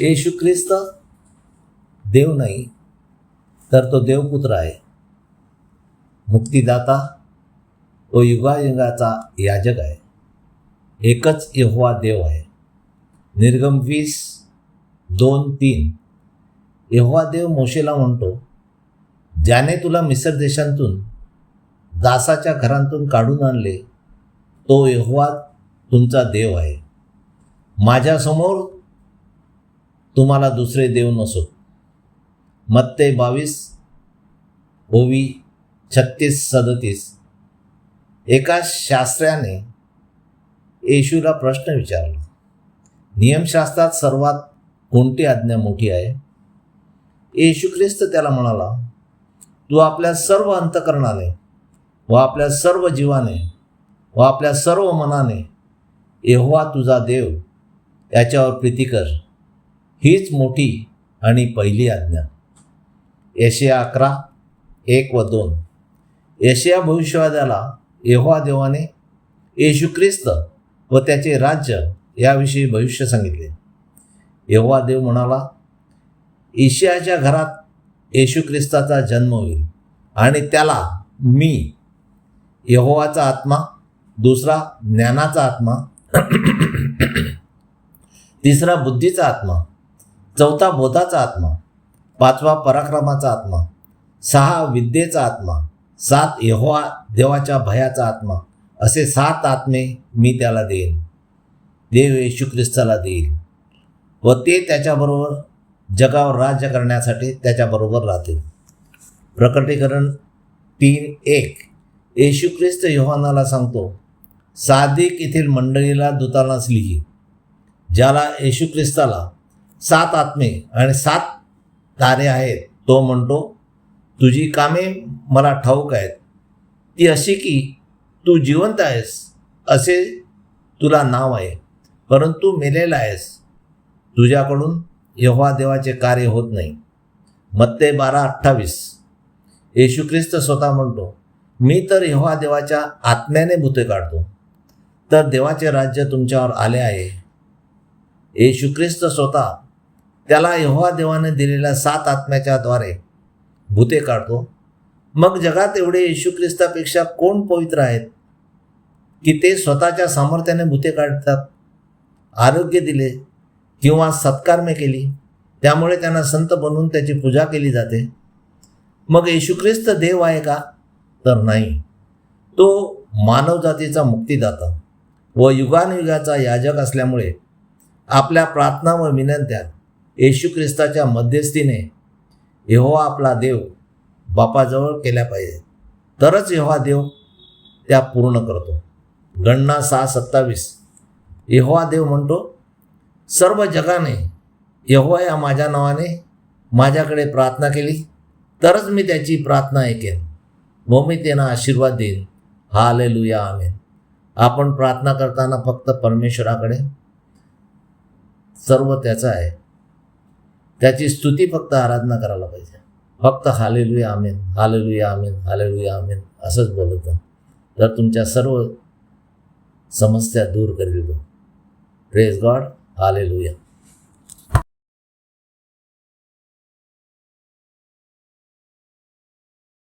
येशू ख्रिस्त देव नाही तर तो देवपुत्र आहे. मुक्तिदाता व युगायुगाचा याजक आहे. एकच यहोवा देव आहे. निर्गम वीस दोन तीन. यहोवा देव मोशेला म्हणतो ज्याने तुला मिसर देशांतून दासाच्या घरांतून काढून आणले तो यहोवा तुमचा देव आहे. माझ्यासमोर तुम्हाला दुसरे देव नसो. मत्ते बावीस ओवी छत्तीस सदतीस. एका शास्त्र्याने येशूला प्रश्न विचारला नियमशास्त्रात सर्वात कोणती आज्ञा मोठी आहे? येशू ख्रिस्त त्याला म्हणाला तू आपल्या सर्व अंतकरणाने व आपल्या सर्व जीवाने व आपल्या सर्व मनाने एव्हा तुझा देव याच्यावर प्रीती कर. हीच मोठी आणि पहिली आज्ञा. यशया अकरा एक व दोन. यशया भविष्यवाद्याला यहोवा देवाने येशू ख्रिस्त व त्याचे राज्य याविषयी भविष्य सांगितले. यहोवा देव म्हणाला ईशियाच्या घरात येशू ख्रिस्ताचा जन्म होईल आणि त्याला मी यहोवाचा आत्मा दुसरा ज्ञानाचा आत्मा तिसरा बुद्धीचा आत्मा चौथा बोधाचा आत्मा पाचवा पराक्रमाचा आत्मा सहा विद्येचा आत्मा सात यहोवा देवाच्या भयाचा आत्मा असे सात आत्मे मी त्याला देईन. देव येशू ख्रिस्ताला देईल. व ते त्याच्याबरोबर जगावर राज्य करण्यासाठी त्याच्याबरोबर राहतील. प्रकटीकरण तीन एक. येशू ख्रिस्त योहानाला सांगतो सादिक येथील मंडळीला दूतालाच लिही ज्याला येशू ख्रिस्ताला सात आत्मे आणि सात तारे आहेत. तो म्हणतो तुझी कामे मला ठाऊक आहेत. ती अशी की तू जिवंत आहेस असे तुला नाव आहे. परंतु मेलेला आहेस. तुझ्याकडून यहोवा देवाचे कार्य होत नाही. मत्ते बारा अठ्ठावीस. येशू ख्रिस्त स्वतः म्हणतो मी तर यहोवा देवाच्या आत्म्याने भूते काढतो. तर देवाचे राज्य तुमच्यावर आले आहे. येशू ख्रिस्त स्वतः त्याला यहोवा देवाने दिलेल्या सात आत्म्याच्या द्वारे भूते काढतो. मग जगात एवढे येशू ख्रिस्तापेक्षा कोण पवित्र आहेत? की ते स्वतःच्या सामर्थ्याने भूते काढतात? आरोग्य दिले किंवा सत्कार्य केली त्यामुळे त्यांना संत बनवून त्याची पूजा केली जाते. मग येशू ख्रिस्त देव आहे का? तर नाही. तो मानवजातीचा मुक्तीदाता व युगानुयुगाचा याजक असल्यामुळे आपल्या प्रार्थना व विनंत्यात येशू ख्रिस्ताच्या मध्यस्थीने यहोवा आपला देव बापाजवळ केल्या पाहिजे. तरच यहोवा देव त्या पूर्ण करतो. गणना सहा सत्तावीस. यहोवा देव म्हणतो सर्व जगाने यहोवा या माझ्या नावाने माझ्याकडे प्रार्थना केली तरच मी त्याची प्रार्थना ऐकेन. व मी त्यांना आशीर्वाद देईन. हा आले लुया आमेन. आपण प्रार्थना करताना फक्त परमेश्वराकडे सर्व त्याचं आहे. त्याची स्तुती फक्त आराधना करायला पाहिजे. फक्त hallelujah amen hallelujah amen hallelujah amen असंच बोलत तर तुमच्या सर्व समस्या दूर करील तो प्रेस गॉड हालेलुया